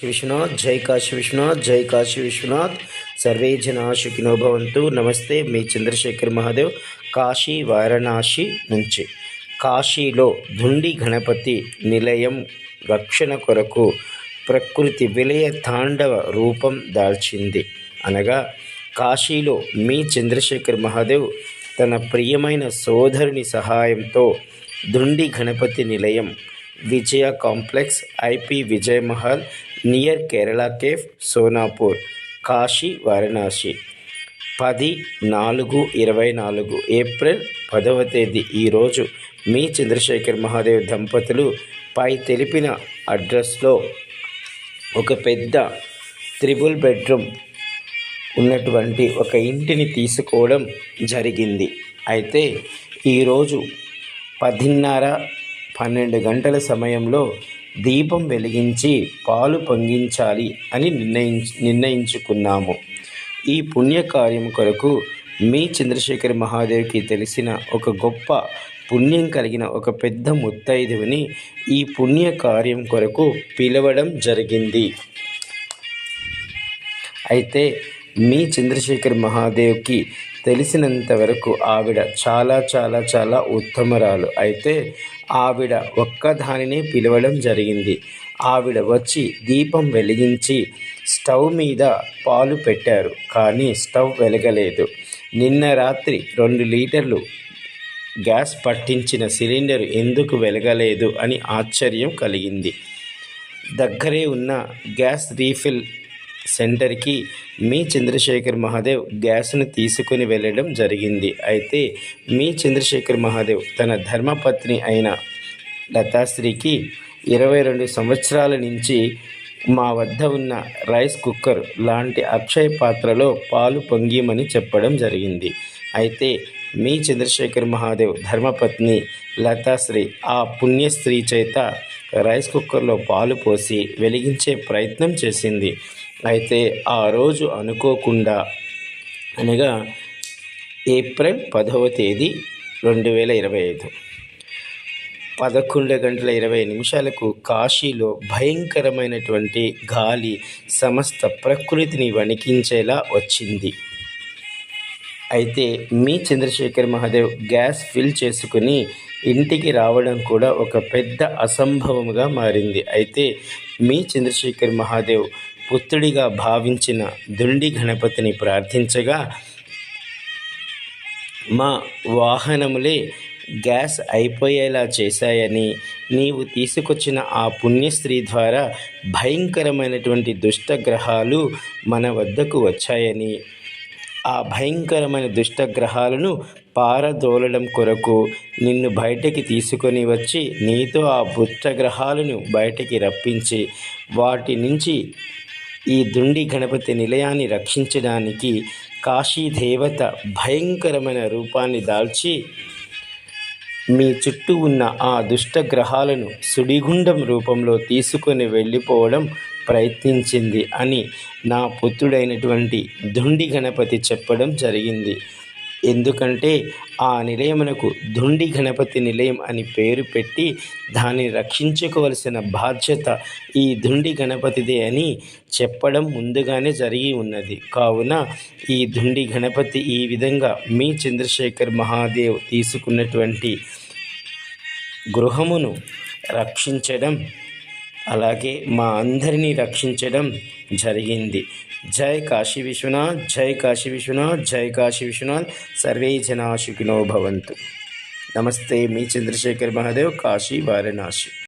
విశ్వనాథ్ జై కాశీ విశ్వనాథ్ జై కాశీ విశ్వనాథ్ సర్వే జనా భవంతు నమస్తే మీ చంద్రశేఖర్ మహాదేవ్ కాశీ వారణాసి నుంచి కాశీలో ధుండి గణపతి నిలయం రక్షణ కొరకు ప్రకృతి విలయ తాండవ రూపం దాల్చింది అనగా కాశీలో మీ చంద్రశేఖర్ మహాదేవ్ తన ప్రియమైన సోదరుని సహాయంతో Dhundi Ganapati Nilayam Vijaya complex IP Vijay Mahal near Kerala cafe Sonapur Kashi Varanasi. పది నాలుగు ఇరవై నాలుగు ఏప్రిల్ పదవ తేదీ ఈరోజు మీ చంద్రశేఖర్ మహాదేవ్ దంపతులు పై తెలిపిన అడ్రస్లో ఒక పెద్ద త్రిబుల్ బెడ్రూమ్ ఉన్నటువంటి ఒక ఇంటిని తీసుకోవడం జరిగింది. అయితే ఈరోజు పదిన్నర పన్నెండు గంటల సమయంలో దీపం వెలిగించి పాలు పొంగించాలి అని నిర్ణయించ నిర్ణయించుకున్నాము. ఈ పుణ్యకార్యం కొరకు మీ చంద్రశేఖర్ మహాదేవ్కి తెలిసిన ఒక గొప్ప పుణ్యం కలిగిన ఒక పెద్ద ముత్తైదువుని ఈ పుణ్యకార్యం కొరకు పిలవడం జరిగింది. అయితే మీ చంద్రశేఖర్ మహాదేవ్కి తెలిసినంత వరకు ఆవిడ చాలా చాలా చాలా ఉత్తమరాలు. అయితే ఆవిడ ఒక్కదానినే పిలవడం జరిగింది. ఆవిడ వచ్చి దీపం వెలిగించి స్టవ్ మీద పాలు పెట్టారు. కానీ స్టవ్ వెలగలేదు. నిన్న రాత్రి రెండు లీటర్లు గ్యాస్ పట్టించిన సిలిండర్ ఎందుకు వెలగలేదు అని ఆశ్చర్యం కలిగింది. దగ్గరే ఉన్న గ్యాస్ రీఫిల్ సెంటర్కి మీ చంద్రశేఖర్ మహాదేవ్ గ్యాస్ను తీసుకుని వెళ్ళడం జరిగింది. అయితే మీ చంద్రశేఖర్ మహాదేవ్ తన ధర్మపత్ని అయిన లతాశ్రీకి ఇరవై రెండు సంవత్సరాల నుంచి మా వద్ద ఉన్న రైస్ కుక్కర్ లాంటి అక్షయ పాత్రలో పాలు పొంగిమని చెప్పడం జరిగింది. అయితే మీ చంద్రశేఖర్ మహాదేవ్ ధర్మపత్ని లతాశ్రీ ఆ పుణ్యస్త్రీ చేత రైస్ కుక్కర్లో పాలు పోసి వెలిగించే ప్రయత్నం చేసింది. అయితే ఆ రోజు అనుకోకుండా అనగా ఏప్రిల్ పదవ తేదీ రెండు వేల ఇరవై ఐదు. పదకొండు గంటల ఇరవై నిమిషాలకు కాశీలో భయంకరమైనటువంటి గాలి సమస్త ప్రకృతిని వణికించేలా వచ్చింది. అయితే మీ చంద్రశేఖర్ మహాదేవ్ గ్యాస్ ఫిల్ చేసుకుని ఇంటికి రావడం కూడా ఒక పెద్ద అసంభవముగా మారింది. అయితే మీ చంద్రశేఖర్ మహాదేవ్ పుత్రుడిగా భావించిన దుండి గణపతిని ప్రార్థించగా మా వాహనములే గ్యాస్ అయిపోయేలా చేశాయని నీవు తీసుకొచ్చిన ఆ పుణ్యస్త్రీ ద్వారా భయంకరమైనటువంటి దుష్టగ్రహాలు మన వద్దకు వచ్చాయని ఆ భయంకరమైన దుష్టగ్రహాలను పారదోలడం కొరకు నిన్ను బయటకి తీసుకొని వచ్చి నీతో ఆ దుష్టగ్రహాలను బయటికి రప్పించి వాటి నుంచి ఈ దుండి గణపతి నిలయాన్ని రక్షించడానికి కాశీ దేవత భయంకరమైన రూపాన్ని దాల్చి మీ చుట్టూ ఉన్న ఆ దుష్టగ్రహాలను సుడిగుండం రూపంలో తీసుకొని వెళ్ళిపోవడం ప్రయత్నించింది అని నా పుత్రుడైనటువంటి దుండి గణపతి చెప్పడం జరిగింది. ఎందుకంటే ఆ నిలయమునకు దుండి గణపతి నిలయం అని పేరు పెట్టి దాన్ని రక్షించుకోవలసిన బాధ్యత ఈ దుండి గణపతిదే అని చెప్పడం ముందుగానే జరిగి ఉన్నది. కావున ఈ దుండి గణపతి ఈ విధంగా మీ చంద్రశేఖర్ మహాదేవ్ తీసుకున్నటువంటి గృహమును రక్షించడం అలాగే మా అందరినీ రక్షించడం జరిగింది. జై కాశీ విశ్వనాథ్ జై కాశీ విశ్వనాథ్ జై కాశీ విశ్వనాథ్. సర్వే జనాశుకినో భవంతు. నమస్తే మీ చంద్రశేఖర్ మహాదేవ్ కాశీ వారణాసి.